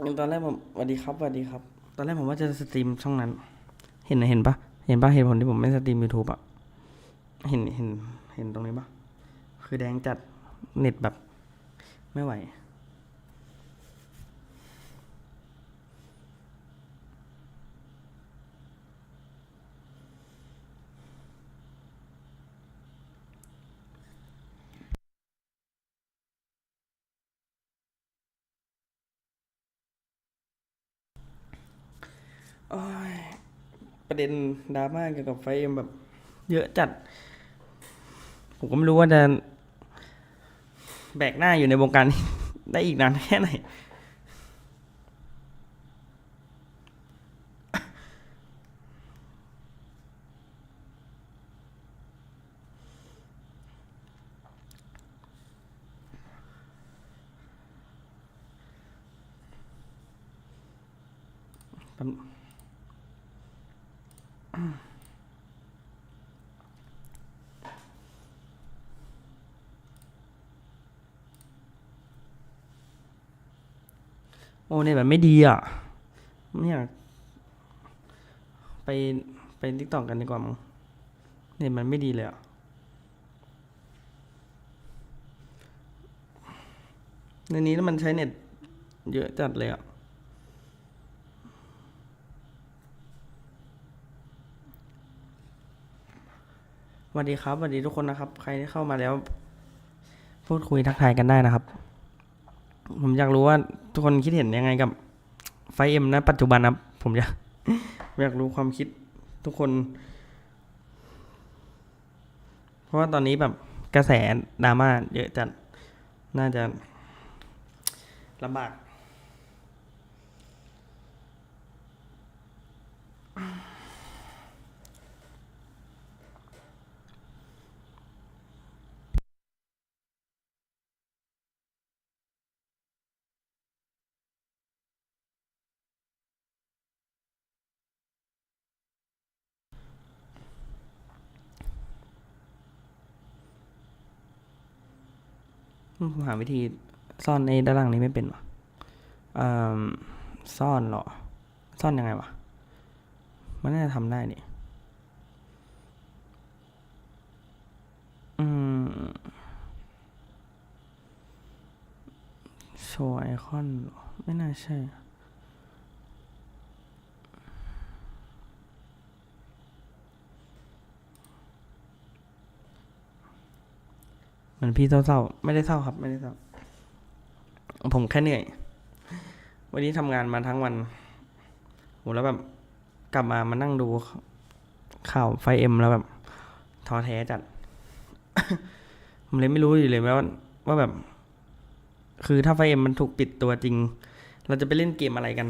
ตอนแรกผมสวัสดีครับสวัสดีครับ ตอนแรกผมว่าจะสตรีมช่องนั้น เห็นนะเห็นปะเห็นปะเหตุผลที่ผมไม่สตรีม YouTube อะเห็นเห็นเห็นตรงนี้ปะคือแดงจัดเน็ตแบบไม่ไหว ประเด็นดราม่าเกี่ยวกับไฟเอ็มแบบ เยอะจัด ผมก็ไม่รู้ว่าจะแบกหน้าอยู่ในวงการนี้ได้อีกนานแค่ไหน โอ้เนี่ยแบบไม่ดีอะไม่อยากไปไปทิกตอกกันดีกว่ามั้งเนี่ยมันไม่ดีเลยอะในนี้แล้วมันใช้เน็ตเยอะจัดเลยอะสวัสดีครับสวัสดีทุกคนนะครับ ใครที่เข้ามาแล้ว พูดคุยทักทายกันได้นะครับ ผมอยากรู้ว่าทุกคนคิดเห็นยังไงกับไฟเอ็มนะปัจจุบันนะครับ ผมอยากอยากรู้ความคิดทุกคน เพราะว่าตอนนี้แบบกระแสดราม่าเยอะจัด น่าจะลำบาก ผมหาวิธีซ่อนในด้านล่างนี้ไม่เป็นวะซ่อนเหรอ ซ่อนยังไงวะ มันน่าจะทำได้นี่อืมโชว์ไอคอนหรอไม่น่าใช่ เหมือนพี่เศร้าๆ ไม่ได้เศร้าครับ ไม่ได้เศร้า ผมแค่เหนื่อย วันนี้ทำงานมาทั้งวันโหแล้วแบบ กลับมามานั่งดูข่าวไฟเอ็มแล้วแบบท้อแท้จัด ผมเลยไม่รู้อยู่เลยว่าว่าแบบ คือถ้าไฟเอ็มมันถูกปิดตัวจริง เราจะไปเล่นเกมอะไรกัน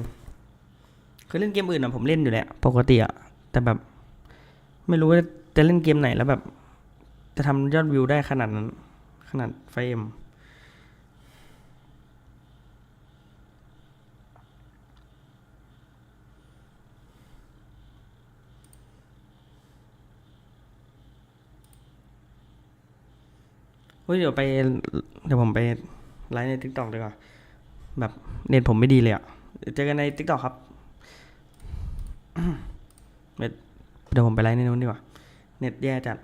คือเล่นเกมอื่นอะผมเล่นอยู่แหละปกติอะแต่แบบ ไม่รู้ว่าจะเล่นเกมไหนแล้วแบบ จะทำยอดวิวได้ขนาดนั้น ขนาดไฟเอ็มเฮ้ยเดี๋ยวไปเดี๋ยวผมไปไลฟ์ในทิกตอกดีกว่า แบบเน็ตผมไม่ดีเลยอะเดี๋ยวเจอกันในทิกตอกครับ เดี๋ยวผมไปไลฟ์ในนู้นดีกว่า เน็ตแย่จัด